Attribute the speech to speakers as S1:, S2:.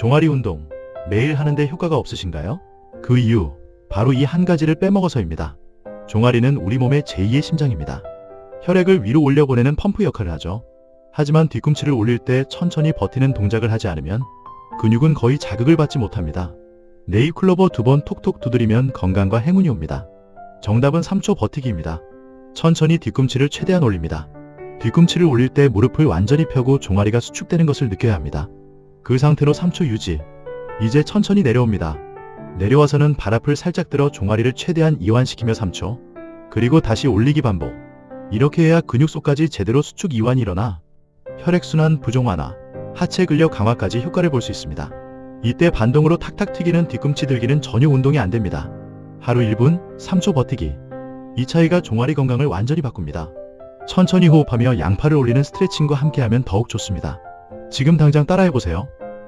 S1: 종아리 운동 매일 하는데 효과가 없으신가요? 그 이유 바로 이 한 가지를 빼먹어서입니다. 종아리는 우리 몸의 제2의 심장입니다. 혈액을 위로 올려 보내는 펌프 역할을 하죠. 하지만 뒤꿈치를 올릴 때 천천히 버티는 동작을 하지 않으면 근육은 거의 자극을 받지 못합니다. 네잎클로버 두 번 톡톡 두드리면 건강과 행운이 옵니다. 정답은 3초 버티기입니다. 천천히 뒤꿈치를 최대한 올립니다. 뒤꿈치를 올릴 때 무릎을 완전히 펴고 종아리가 수축되는 것을 느껴야 합니다. 그 상태로 3초 유지. 이제 천천히 내려옵니다. 내려와서는 발 앞을 살짝 들어 종아리를 최대한 이완시키며 3초. 그리고 다시 올리기 반복. 이렇게 해야 근육 속까지 제대로 수축 이완이 일어나 혈액순환 부종 완화, 하체 근력 강화까지 효과를 볼 수 있습니다. 이때 반동으로 탁탁 튀기는 뒤꿈치 들기는 전혀 운동이 안 됩니다. 하루 1분, 3초 버티기. 이 차이가 종아리 건강을 완전히 바꿉니다. 천천히 호흡하며 양팔을 올리는 스트레칭과 함께하면 더욱 좋습니다. 지금 당장 따라해보세요.